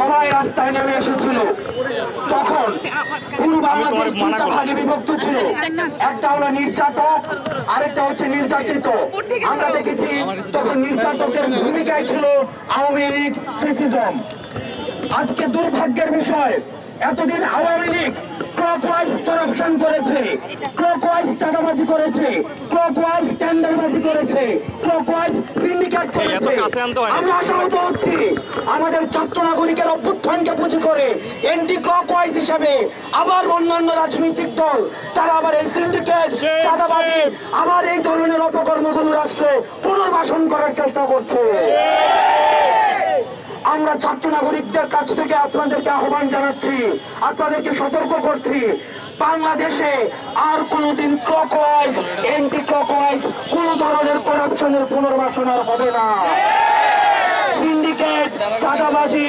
সবাই রাস্তায় নেমে এসেছিল। তখন পুরো বাংলাদেশ দুটা ভাগে বিভক্ত ছিল। একটা হলো নির্যাতক, আরেকটা হচ্ছে নির্যাতিত। আমরা দেখেছি তখন নির্যাতকের ভূমিকায় ছিল আওয়ামী লীগ, ফেসিজম। আজকে দুর্ভাগ্যের বিষয়, এতদিন আওয়ামী লীগ ক্লকওয়াইজ করেছে ক্লকওয়াইজ চাঁদাবাজি করেছে। ক্লকওয়াইজ টেন্ডারবাজি করেছে। ক্লকওয়াইজ সিন্ডিকেট করেছে। আমরা আশাহত হচ্ছি। আমাদের ছাত্র নাগরিকের অভ্যুত্থানকে পুঁজি করে এন্টি ক্লকওয়াইজ হিসাবে আবার অন্যান্য রাজনৈতিক দল তারা আবার এই সিন্ডিকেট চাঁদাবাজি আবার এই ধরনের অপকর্মগুলো রাষ্ট্রে পুনর্বাসন করার চেষ্টা করছে। আমরা ছাত্র নাগরিকদের কাছ থেকে আপনাদেরকে আহ্বান জানাচ্ছি আপনাদেরকে সতর্ক করছি। বাংলাদেশে আর কোনদিন ক্লকওয়াইজ এন্টি ক্লকওয়াইজ কোন ধরনের করাপশনের পুনর্বাসন আর হবে না। সিন্ডিকেট, চাঁদাবাজি,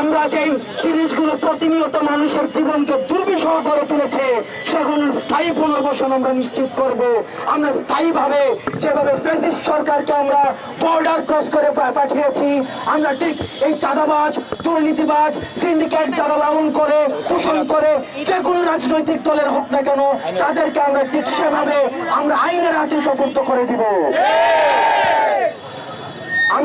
আমরা যেই জিনিসগুলো প্রতিনিয়ত মানুষের জীবনকে দুর্বিষহ করে তুলেছে সেগুলোর স্থায়ী পুনর্বাসন আমরা নিশ্চিত করব। আমরা স্থায়ীভাবে যেভাবে ফেসিস সরকারকে আমরা বর্ডার ক্রস করে পাঠিয়েছি, আমরা ঠিক এই চাঁদাবাজ, দুর্নীতিবাজ, সিন্ডিকেট যারা লালন করে, পোষণ করে, যে কোনো রাজনৈতিক দলের হোক না কেন, তাদেরকে আমরা ঠিক সেভাবে আমরা আইনের হাতে সপর্দ করে দিব।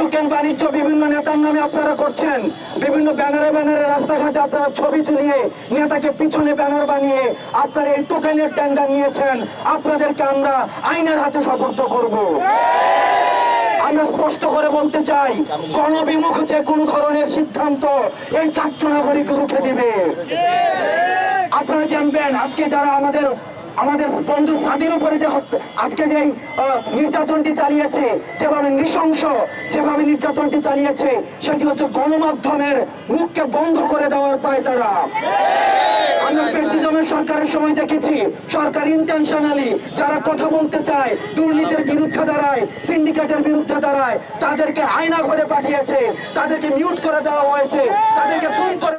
টোকেন বাণিজ্য বিভিন্ন নেতার নামে আপনারা করছেন? বিভিন্ন ব্যানারে ব্যানারে রাস্তাঘাটে আপনারা ছবি তুলিয়ে নেতাকে পিছনে ব্যানার বানিয়ে আপনারা এই টোকেনের টেন্ডার নিয়েছেন। আপনাদেরকে আমরা আইনের হাতে সপর্দ করব। আমরা স্পষ্ট করে বলতে চাই, গণবিমুখ যে কোনো ধরনের সিদ্ধান্ত এই ছাত্র নাগরিক রুখে দিবে। আপনারা জানবেন, আজকে যারা আমাদের আমাদের বন্ধু সাদির উপরে যে আজকে যে নির্যাতনটি চালিয়েছে, যেভাবে নৃশংস, যেভাবে নির্যাতনটি চালিয়েছে, সেটি হচ্ছে গণমাধ্যমের মুখকে বন্ধ করে দেওয়ার পায় তারা। সরকারের সময় দেখেছি, সরকার ইন্টেনশনালি যারা কথা বলতে চায়, দুর্নীতির বিরুদ্ধে দাঁড়ায় সিন্ডিকেটের বিরুদ্ধে দাঁড়ায়, তাদেরকে আয়না ঘরে পাঠিয়েছে, তাদেরকে মিউট করে দেওয়া হয়েছে, তাদেরকে ফোন করে